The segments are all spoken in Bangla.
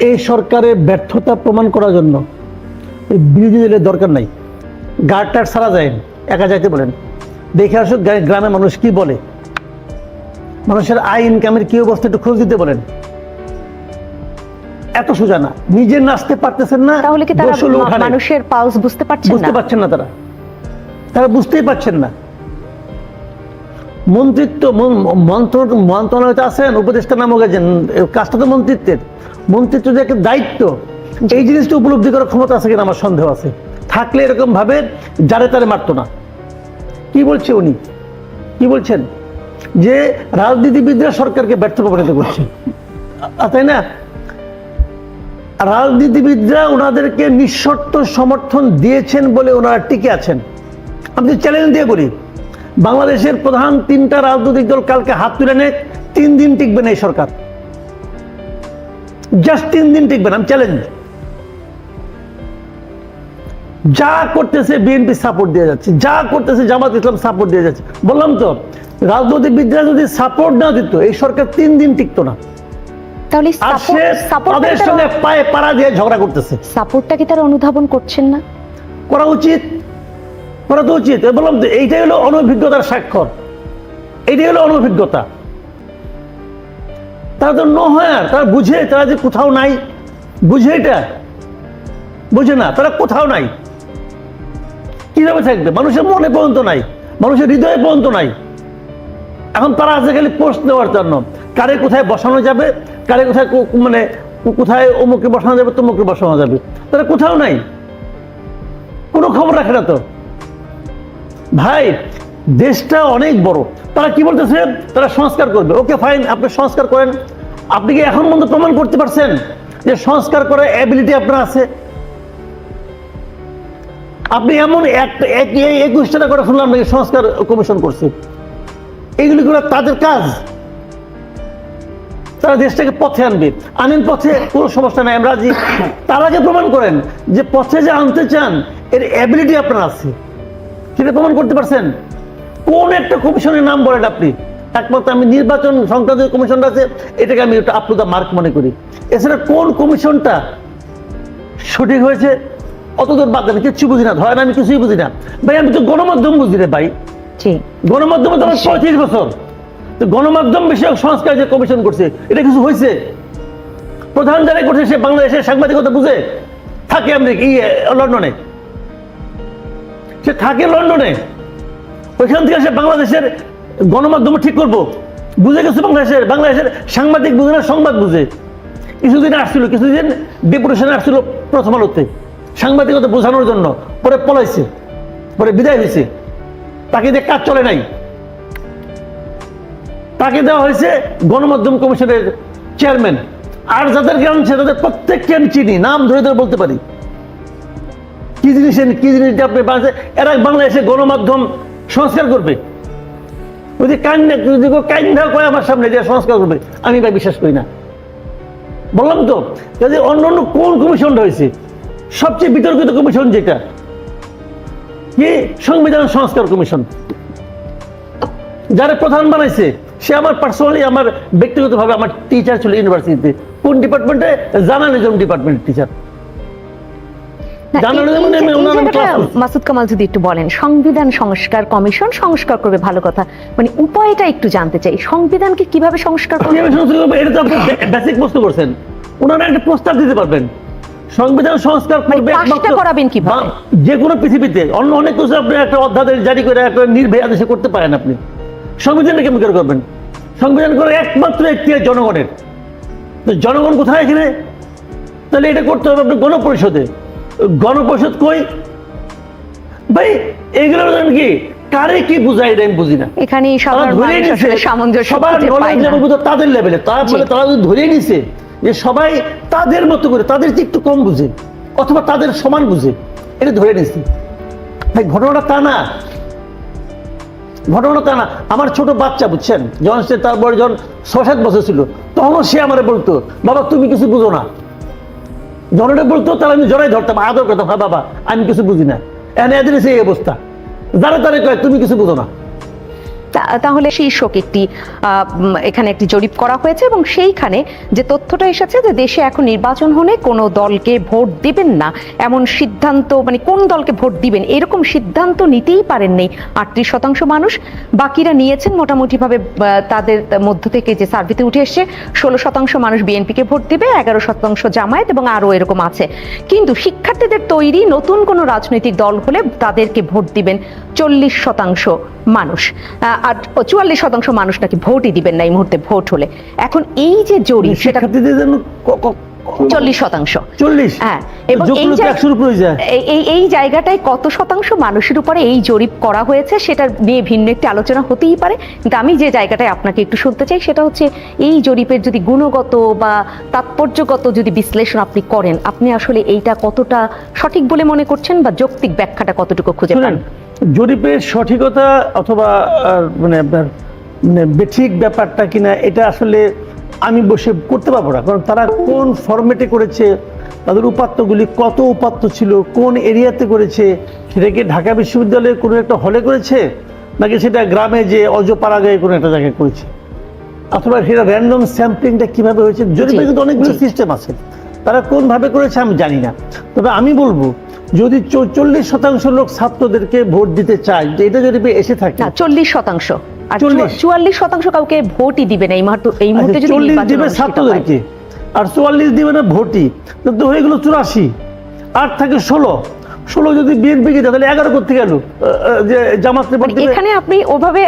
এই সরকারের ব্যর্থতা প্রমাণ করার জন্য বিরোধী দলের দরকার নাই। গার্ডটার সারা যায় একা যাইতে বলেন। দেখে আসুক গ্রা- গ্রামের মানুষ কি বলে। মানুষের আয় ইনকামের কি অবস্থা একটু খোঁজ দিতে বলেন। এত সোজা না। নিজে নাচতে পারতেছেন না তাহলে কি তারা। মানুষের পালস বুঝতে পারছেন বুঝতে পারছেন না তারা। তারা বুঝতেই পারছেন না। মন্ত্রিত্ব, মন- মন্ত্র- মন্ত্রণালয়তে আছেন, উপদেষ্টা নামক আছেন কাজটা তো মন্ত্রিত্বের। মন্ত্রিত্ব যে একটা দায়িত্ব, এই জিনিসটা উপলব্ধি করার ক্ষমতা আছে কিনা আমার সন্দেহ আছে। থাকলে এরকম ভাবে যারে তারে মারতো না। কি বলছে উনি? কি বলছেন? যে রাজনীতিবিদরা সরকারকে ব্যর্থ প্রমাণিত করছে। তাই না? রাজনীতিবিদরা ওনাদেরকে নিঃশর্ত সমর্থন দিয়েছেন বলে ওনারা টিকে আছেন। আমি চ্যালেঞ্জ দিয়ে বলি বাংলাদেশের প্রধান তিনটা রাজনৈতিক দল কালকে হাত তুলে নেয় তিন দিন টিকবে না এই সরকার। জাস্ট তিন দিন টিকবে না চ্যালেঞ্জ যা করতেছে বিএনপি সাপোর্ট দিয়ে যাচ্ছে যা করতেছে জামাত ইসলাম সাপোর্ট দিয়ে যাচ্ছে। বললাম তো রাজনীতিবিদরা যদি সাপোর্ট না দিত এই সরকার তিন দিন টিকতো না। তাহলে আর তাদের সঙ্গে পায়ে পাড়া দিয়ে ঝগড়া করতেছে। সাপোর্টটা কি তারা অনুধাবন করছেন না? করা উচিত। করা তো উচিত। বললাম এইটাই হলো অনভিজ্ঞতার স্বাক্ষর। এইটাই হলো অনভিজ্ঞতা। তারা তো নহার তারা বুঝে, তারা যে কোথাও নাই, বুঝে এটা? বুঝে না, তারা কোথাও নাই। কীভাবে থাকবে? মানুষের মনে পর্যন্ত নাই, মানুষের হৃদয়ে পর্যন্ত নাই। এখন তারা আছে খালি পোস্ট নেওয়ার জন্য। কারে কোথায় বসানো যাবে? কারে কোথায় মানে কোথায় অমুকে বসানো যাবে, তমুকে বসানো যাবে? তারা কোথাও নাই। কোনো খবর রাখে না তো। ভাই, দেশটা অনেক বড়। তারা কি বলতেছে? তারা সংস্কার করবে। ওকে ফাইন আপনি সংস্কার করেন। আপনি কি এখন পর্যন্ত প্রমাণ করতে পারছেন যে সংস্কার করার অ্যাবিলিটি আপনার আছে? আপনি এমন একুশটা করে শুনলাম নাকি সংস্কার কমিশন করছে। এগুলি করে তাদের কাজ। তারা দেশটাকে পথে আনবে। আনেন পথে, কোনো সমস্যা নাই, আমরা তার আগে প্রমাণ করেন যে পথে যে আনতে চান, এর অ্যাবিলিটি আপনার আছে। সেটা প্রমাণ করতে পারছেন? কোন একটা কমিশনের নাম বলেন আপনি। একমাত্র আমি নির্বাচন সংক্রান্ত কমিশনটা আছে এটাকে আমি একটা আপ টু দ্য মার্ক মনে করি। এছাড়া কোন কমিশনটা সঠিক হয়েছে? অত দূর বাদ দেন কিচ্ছু বুঝি না। ধরেন আমি কিছুই বুঝি না। ভাই আমি তো গণমাধ্যম বুঝি রে ভাই। গণমাধ্যমে তো আমার পঁয়ত্রিশ বছর। তো গণমাধ্যম বিষয়ক সংস্কার যে কমিশন করছে এটা কিছু হয়েছে? প্রধান যারা করছে সে বাংলাদেশের সাংবাদিকতা বুঝে? থাকে আমেরিকা ই লন্ডনে। সে থাকে লন্ডনে। ওইখান থেকে সে বাংলাদেশের গণমাধ্যম ঠিক করব। বুঝে গেছে বাংলাদেশের বাংলাদেশের সাংবাদিক বুঝে না, সংবাদ বুঝে। কিছুদিন আসছিল, কিছুদিন ডেপুটেশনে আসছিল প্রথম আলোতে। সাংবাদিকতা বোঝানোর জন্য। পরে পলাইছে, পরে বিদায় হয়েছে তাকে দিয়ে কাজ চলে নাই। তাকে দেওয়া হয়েছে গণমাধ্যম কমিশনের চেয়ারম্যান আর যাদের যাদেরকে আনছে তাদের প্রত্যেককে আমি চিনি। নাম ধরে ধরে বলতে পারি। কি জিনিস কি জিনিসটা আপনি বাংলাদেশে এরা বাংলাদেশে গণমাধ্যম সংস্কার করবে। যদি কেউ কান্না করে আমার সামনে যে সংস্কার করবে, আমি ভাই বিশ্বাস করি না। বললাম তো যে অন্য অন্য কোন কমিশনটা হয়েছে সবচেয়ে বিতর্কিত কমিশন যেটা? কি? সংবিধান সংস্কার কমিশন যারা প্রধান বানাইছে, সে আমার পার্সোনালি আমার ব্যক্তিগতভাবে আমার টিচার ছিল ইউনিভার্সিটিতে কোন ডিপার্টমেন্টে জার্নালিজম ডিপার্টমেন্টের টিচার মাসুদ কামাল যদি একটু বলেন সংবিধান সংস্কার কমিশন সংস্কার করবে ভালো কথা। মানে উপায়টা একটু জানতে চাই সংবিধানকে কীভাবে সংস্কার করবে? কীভাবে সংস্কার করবে? এটা তো আপনি বেসিক প্রশ্ন করছেন। ওনারা একটা প্রস্তাব দিতে পারবেন। সংবিধান সংস্কার করবে মানে একমাত্র- করাবেন কীভাবে? যে কোনো পৃথিবীতে। অন্য অনেক কিছু আপনি একটা অধ্যাদেশ জারি করে একটা নির্ভয় আদেশে করতে পারেন আপনি। সংবিধানে কেমন করে করবেন? সংবিধান করে একমাত্র একটি জনগণের। জনগণ কোথায় এখানে? তাহলে এটা করতে হবে আপনি গণপরিষদে। গণপরিষদ কই? ভাই এগুলো কি কারে কি বুঝাই আমি বুঝি না। এখানে সবার ধরেই মানুষ সামঞ্জস্য সবার খুঁজে পায় knowledge না। level বোধহয় তাদের লেভেলে তার জি। মানে তারা যদি ধরেই নিছে যে সবাই তাদের মতো করে তাদের চেয়ে একটু কম বুঝে অথবা তাদের সমান বুঝে এটা ধরে নিছে। ভাই ঘটনাটা তা না। ঘটনা তা না। আমার ছোট বাচ্চা বুঝছেন? যখন সে তার বয়স যখন ছ সাত বছর ছিল তখনও সে আমারে বলতো বাবা তুমি কিছু বুঝো না। এটা বলতো, তাহলে আমি জড়াই ধরতাম। আদর করতাম। হ্যাঁ বাবা, আমি কিছু বুঝি না। এনে, এদিন সেই অবস্থা। যারা তারা কয়, তুমি কিছু বুঝো না। তাহলে শীর্ষক একটি এখানে একটি জরিপ করা হয়েছে এবং সেইখানে যে তথ্যটা এসেছে যে দেশে এখন নির্বাচন হলে কোনো দলকে ভোট দিবেন না, এমন সিদ্ধান্ত মানে কোন দলকে ভোট দিবেন, এরকম সিদ্ধান্ত নিতেই পারেননি আটত্রিশ শতাংশ মানুষ। বাকিরা নিয়েছেন মোটামুটিভাবে তাদের মধ্য থেকে যে সার্ভেতে উঠে এসছে, ষোলো শতাংশ মানুষ বিএনপিকে ভোট দিবে, এগারো শতাংশ জামায়াত এবং আরও এরকম আছে। কিন্তু শিক্ষার্থীদের তৈরি নতুন কোনো রাজনৈতিক দল হলে তাদেরকে ভোট দিবেন চল্লিশ শতাংশ মানুষ। আর চুয়াল্লিশ শতাংশ মানুষ নাকি ভোটই দিবেন না এই মুহূর্তে ভোট হলে। এখন এই যে জরিপ সেটা চল্লিশ শতাংশ। চল্লিশ? হ্যাঁ এবং এই জায়গাটায় কত শতাংশ মানুষের উপরে এই জরিপ করা হয়েছে সেটা নিয়ে ভিন্ন একটি আলোচনা হতেই পারে। কিন্তু আমি যে জায়গাটায় আপনাকে একটু শুনতে চাই সেটা হচ্ছে এই জরিপের যদি গুণগত বা তাৎপর্যগত যদি বিশ্লেষণ আপনি করেন আপনি আসলে এইটা কতটা সঠিক বলে মনে করছেন বা যৌক্তিক ব্যাখ্যাটা কতটুকু খুঁজে পান? জরিপের সঠিকতা অথবা মানে আপনার মানে বেঠিক ব্যাপারটা কিনা এটা আসলে আমি বসে করতে পারব না। কারণ তারা কোন ফরম্যাটে করেছে তাদের উপাত্তগুলি কত উপাত্ত ছিল কোন এরিয়াতে করেছে সেটা কি ঢাকা বিশ্ববিদ্যালয়ে কোনো একটা হলে করেছে নাকি সেটা গ্রামে যে অজপাড়াগায় কোনো একটা জায়গায় করেছে? অথবা সেটা র্যান্ডম স্যাম্পলিংটা কীভাবে হয়েছে? জি, কিন্তু অনেকগুলো সিস্টেম আছে। তারা কোনভাবে করেছে আমি জানি না। তবে আমি বলব যদি চল্লিশ শতাংশ লোক ছাত্রদেরকে ভোট দিতে চায় এটা যদি এসে থাকে চল্লিশ শতাংশ। আর 40 চুয়াল্লিশ শতাংশ কাউকে ভোটই দিবে না এই মুহূর্তে এই মুহূর্তে যদি আচ্ছা, চল্লিশ দিবে ছাত্রদেরকে আর চুয়াল্লিশ দিবে না ভোটই। তো হয়ে গেলো চুরাশি। আট থেকে ষোলো। ষোলো যদি বিএনপি কে তাহলে এগারো করতে গেল যে জামাতে মানে এখানে আপনি ওভাবে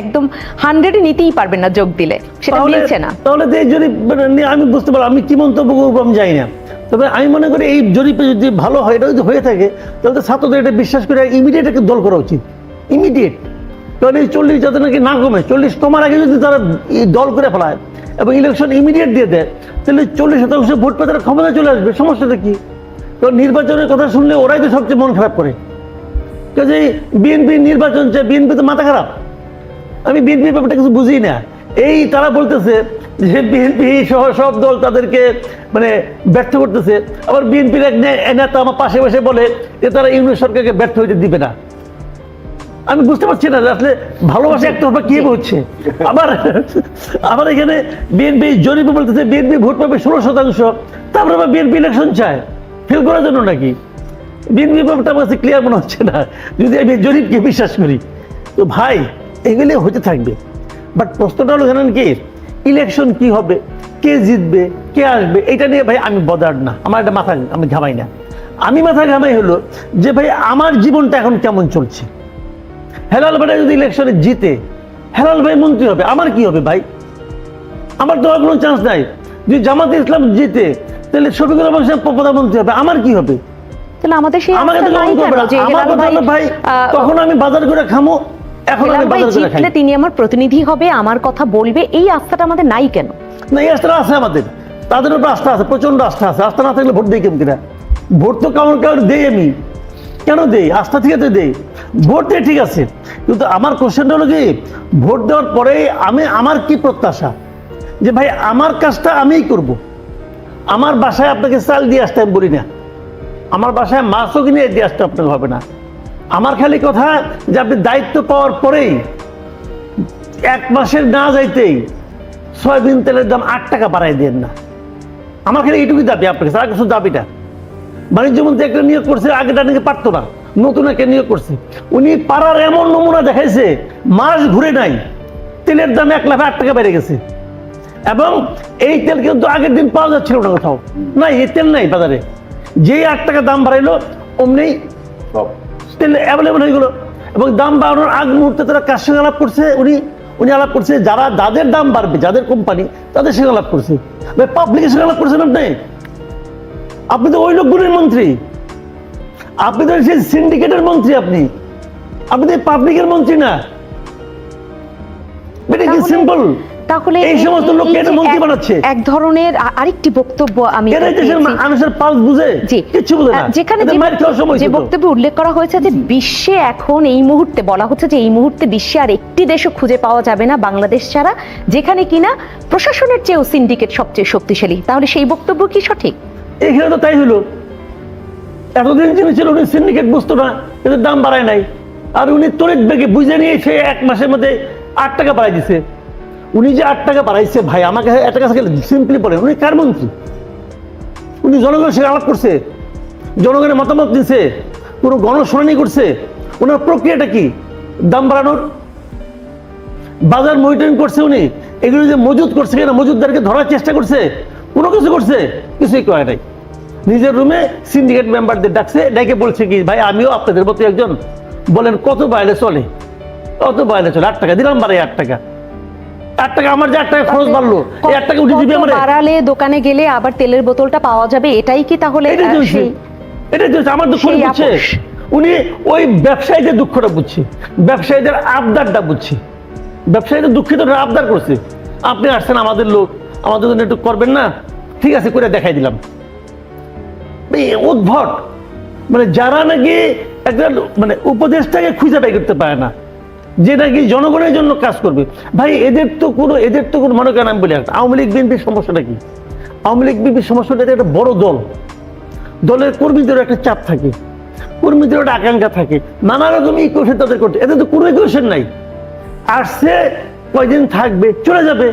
একদম হান্ড্রেডে নিতেই পারবেন না যোগ দিলে। সেটা মিলছে না। তাহলে এই মানে আমি বুঝতে পারলাম আমি কি মন্তব্য করব আমি জানি না। তবে আমি মনে করি এই জরিপে যদি ভালো হয় এটা যদি হয়ে থাকে তাহলে তো ছাত্রদের এটা বিশ্বাস করে ইমিডিয়েট একটা দল করা উচিত। ইমিডিয়েট। কারণ এই চল্লিশ যাতে নাকি না কমে, চল্লিশ কমার আগে যদি তারা দল করে ফেলায় এবং ইলেকশন ইমিডিয়েট দিয়ে দেয়, তাহলে চল্লিশ শতাংশ ভোট পেয়ে তারা ক্ষমতা চলে আসবে। সমস্যাটা কি? কারণ নির্বাচনের কথা শুনলে ওরাই তো সবচেয়ে মন খারাপ করে। কাজে বিএনপি নির্বাচন চায় বিএনপি তো মাথা খারাপ। আমি বিএনপির ব্যাপারটা কিছু বুঝি না। এই তারা বলতেছে যে বিএনপি সহ সব দল তাদেরকে মানে ব্যর্থ করতেছে। আবার বিএনপির এক নেতা আমার পাশে বসে বলে যে তারা ইউনিয়ন সরকারকে ব্যর্থ হইতে দিবে না। আমি বুঝতে পারছি না যে আসলে ভালোবাসা একটা হবে কি হচ্ছে। আবার আবার এখানে বিএনপি জরিপে বলতেছে বিএনপি ভোট পাবে ষোলো শতাংশ। তারপরে আবার বিএনপি ইলেকশন চায়। ফেল করার জন্য নাকি? বিএনপি ব্যাপারটা আমার কাছে ক্লিয়ার মনে হচ্ছে না। যদি আমি জরিপকে বিশ্বাস করি। তো ভাই এগুলি হতে থাকবে। বাট প্রশ্নটা হলো জানেন কি? ইলেকশন কি হবে? কে জিতবে? কে আসবে? এটা নিয়ে ভাই আমি বদার না। আমার একটা মাথা আমি ঘামাই না। আমি মাথা ঘামাই হলো যে ভাই আমার জীবনটা এখন কেমন চলছে? হেলাল ভাই যদি ইলেকশনে জিতে হেলাল ভাই মন্ত্রী হবে আমার কি হবে ভাই? আমার তো কোনো চান্স নাই। যদি জামাতে ইসলাম জিতে তাহলে শফিকুর রহমান সাহেব প্রধানমন্ত্রী হবে আমার কি হবে? তাহলে আমাদের সেই আমাকে তো। আমার ভাই তখন আমি বাজার করে খামো এখন আমি বাজার করে খাই। তিনি আমার প্রতিনিধি হবে আমার কথা বলবে এই আস্থাটা আমাদের নাই কেন? না এই আস্থা আছে আমাদের। তাদের উপর আস্থা আছে প্রচণ্ড আস্থা আছে। আস্থা না থাকলে ভোট দিই কেমন কিনা? ভোট তো কারণ কারণ দেই আমি। কেন দেই? আস্থা থেকে তো দেই? ভোট দিয়ে ঠিক আছে। কিন্তু আমার কোশ্চেনটা হলো কি, ভোট দেওয়ার পরে আমি আমার কি প্রত্যাশা? যে ভাই, আমার কাজটা আমিই করব। আমার বাসায় আপনাকে চাল দিয়ে আসতে আমি বলি না। আমার বাসায় মাছও কিনে দিয়ে আসতে আপনাকে হবে না। আমার খালি কথা যে আপনি দায়িত্ব পাওয়ার পরেই এক মাসের না যাইতেই সয়াবিন তেলের দাম আট টাকা বাড়াই দেন না। আমার খালি এইটুকুই দাবি আপনার কাছে, আর কিছু দাবিটা? বাণিজ্য মন্ত্রী একটা নিয়োগ করছে আগেটা নাকি পারতো না নতুন একটা নিয়োগ করছে। উনি পাড়ার এমন নমুনা দেখাইছে মাস ঘুরে নাই তেলের দাম এক লাখ আট টাকা বেড়ে গেছে। এবং এই তেল কিন্তু আগের দিন পাওয়া যাচ্ছিল না কোথাও। নাই এই তেল নাই বাজারে। যেই আট টাকা দাম বাড়াইলো অমনি তেল অ্যাভেলেবল হয়ে গেলো। এবং দাম বাড়ানোর আগ মুহূর্তে তারা কার সঙ্গে আলাপ করছে উনি উনি আলাপ করছে যারা যাদের দাম বাড়বে যাদের কোম্পানি তাদের সঙ্গে আলাপ করছে। পাবলিকের সঙ্গে আলাপ করছেন আপনি? আপনি তো ওই লোকগুলির মন্ত্রী। আপনি তো সেই সিন্ডিকেটের মন্ত্রী আপনি। আপনি তো পাবলিকের মন্ত্রী না। এটা কি সিম্পল তাহলে এই সমস্ত লোককে এটা মন্ত্রী বানাচ্ছে। এক ধরনের আরেকটি বক্তব্য আমি। মানুষের পালস বুঝে? জি। কিচ্ছু বুঝে না। যেখানে যে। বক্তব্যে উল্লেখ করা হয়েছে যে বিশ্বে এখন এই মুহূর্তে বলা হচ্ছে যে এই মুহূর্তে বিশ্বে আর একটি দেশও খুঁজে পাওয়া যাবে না বাংলাদেশ ছাড়া যেখানে কিনা প্রশাসনের চেয়েও সিন্ডিকেট সবচেয়ে শক্তিশালী। তাহলে সেই বক্তব্য কি সঠিক? এখানে তো তাই হলো এতদিন ছিল উনি সিন্ডিকেট বুঝতো না এদের দাম বাড়ায় নাই। আর উনি তড়িৎ বেগে বুঝে নিয়ে সে এক মাসের মধ্যে আট টাকা বাড়াই দিছে। উনি যে আট টাকা বাড়াইছে, ভাই, আমাকে একটা কাছে সিম্পলি বলেন, উনি কার মন্ত্রী? উনি জনগণের সঙ্গে আলাপ করছে, জনগণের মতামত দিছে, কোনো গণশুনানি করছে। ওনার প্রক্রিয়াটা কি? দাম বাড়ানোর? বাজার মনিটরিং করছে উনি? এগুলো যে মজুদ করছে কিনা? মজুদদারকে ধরার চেষ্টা করছে? কোনো কিছু করছে? কিছুই করে নাই। নিজের রুমে সিন্ডিকেট মেম্বারদের ডাকছে ডেকে বলছে কি ভাই আমিও আপনাদের মতো একজন। বলেন কত বাইরে চলে? কত বাইরে চলে আট টাকা দিলাম বাড়াই আট টাকা। আট টাকা আমার যে আট টাকা খরচ বাড়লো এই আট টাকা উঠে দিবি আমার? বাড়ালে দোকানে গেলে আবার তেলের বোতলটা পাওয়া যাবে এটাই কি তাহলে সেই- চলছে। আমার দুঃখ বুঝছে। উনি ওই ব্যবসায়ীদের দুঃখটা বুঝছে। ব্যবসায়ীদের আবদারটা বুঝছে। ব্যবসায়ীদের দুঃখিত আবদার করছে। আপনি আসছেন আমাদের লোক আমাদের জন্য একটু করবেন না? ঠিক আছে করে দেখাই দিলাম। উদ্ভট। মানে যারা নাকি একটা মানে উপদেশটাকে খুঁজে বাই করতে পারে না, যে নাকি জনগণের জন্য কাজ করবে। ভাই, এদের তো কোনো এদের তো কোনো মনে করেন আমি বলি একটা আওয়ামী লীগ বিএনপির সমস্যাটা কি? আওয়ামী লীগ বিএনপির সমস্যাটা একটা বড় দল। দলের কর্মীদের একটা চাপ থাকে, কর্মীদের একটা আকাঙ্ক্ষা থাকে, নানা রকম ইকুয়েশন তাদের করতে এতে তো কোনো ইকুয়েশন নাই। আসছে, কয়দিন থাকবে, চলে যাবে।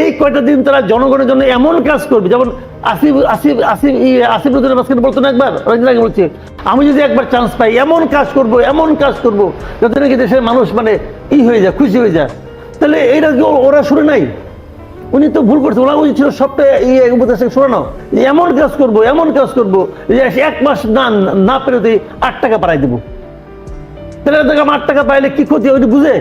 এই কয়টা দিন তারা জনগণের জন্য এমন কাজ করবে? যেমন আসিফ আসিফ আসিফ ইয়ে, আসিফ নজরুল মাঝখানে বলতো না একবার? অনেকদিন আগে বলছে। আমি যদি একবার চান্স পাই এমন কাজ করব এমন কাজ করব যাতে নাকি দেশের মানুষ মানে ই হয়ে যায় খুশি হয়ে যায়। তাহলে এইটা কি ওরা শুনে নাই? উনি তো ভুল করছে। ওরা উচিত ছিল সবটা ইয়ে উপদেশে শোনানো। যে এমন কাজ করব এমন কাজ করব যে এক মাস না না পেরোতে আট টাকা বাড়াই দেবো। তাহলে আট টাকা পাইলে কি ক্ষতি হয় বুঝে?